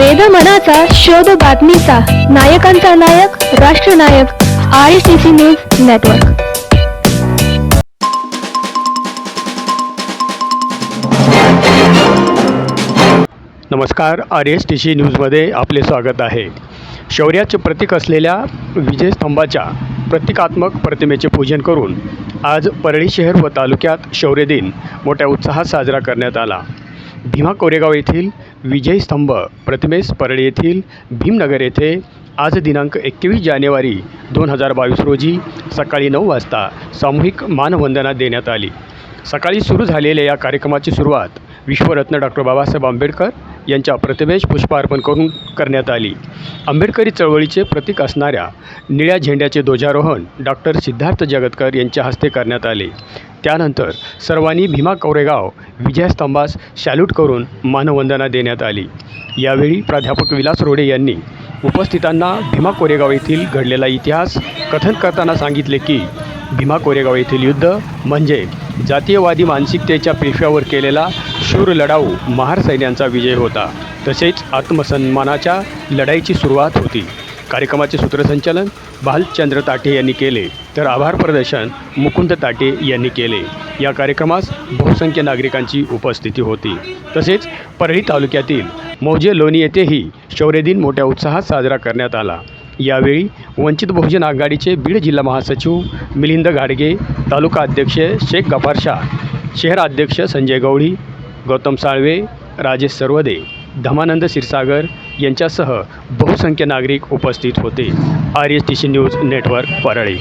वेद मनाचा शोध बातमीचा. नायकांचा नायक राष्ट्रनायक I C C news network नमस्कार आर एस टी सी न्यूजमध्ये आपले स्वागत आहे. शौर्याचे प्रतीक असलेल्या विजयस्तंभाच्या प्रतिकात्मक प्रतिमेचे पूजन करून आज परळी शहर व तालुक्यात शौर्य दिन मोठ्या उत्साहात साजरा करण्यात आला. भीमा कोरेगाव येथील विजयस्तंभ प्रतिमेस परळी येथील भीमनगर येथे आज दिनांक एकवीस जानेवारी दोन हजार बावीस रोजी सकाळी नऊ वाजता सामूहिक मानवंदना देण्यात आली. सकाळी सुरू झालेल्या या कार्यक्रमाची सुरुवात विश्वरत्न डॉक्टर बाबासाहेब आंबेडकर यांच्या प्रतिमेस पुष्पार्पण करून करण्यात आली. आंबेडकरी चळवळीचे प्रतीक असणाऱ्या निळ्या झेंड्याचे ध्वजारोहण डॉक्टर सिद्धार्थ जगतकर यांच्या हस्ते करण्यात आले. त्यानंतर सर्वांनी भीमा कोरेगाव विजयस्तंभास सॅल्यूट करून मानवंदना देण्यात आली. यावेळी प्राध्यापक विलास रोडे यांनी उपस्थितांना भीमा कोरेगाव येथील घडलेला इतिहास कथन करताना सांगितले की भीमा कोरेगाव येथील युद्ध म्हणजे जातीयवादी मानसिकतेच्या पेशव्यावर केलेला शूर लढाऊ महार सैन्यांचा विजय होता. तसेच आत्मसन्मानाच्या लढाईची सुरुवात होती. कार्यक्रमाचे सूत्रसंचालन भालचंद्र ताटे यांनी केले. तर आभार प्रदर्शन मुकुंद ताटे यांनी केले. या कार्यक्रमास बहुसंख्य नागरिकांची उपस्थिती होती. तसेच परळी तालुक्यातील मौजे लोणी येथेही शौर्यदिन मोठ्या उत्साहात साजरा करण्यात आला. यावेळी वंचित बहुजन आघाडीचे बीड जिल्हा महासचिव मिलिंद घाडगे तालुका अध्यक्ष शेख गफार शाह शहर अध्यक्ष संजय गवळी गौतम साळवे राजेश सर्वदे धमानंद क्षीरसागर यांच्यासह बहुसंख्य नागरिक उपस्थित होते. R S T C news network Parli.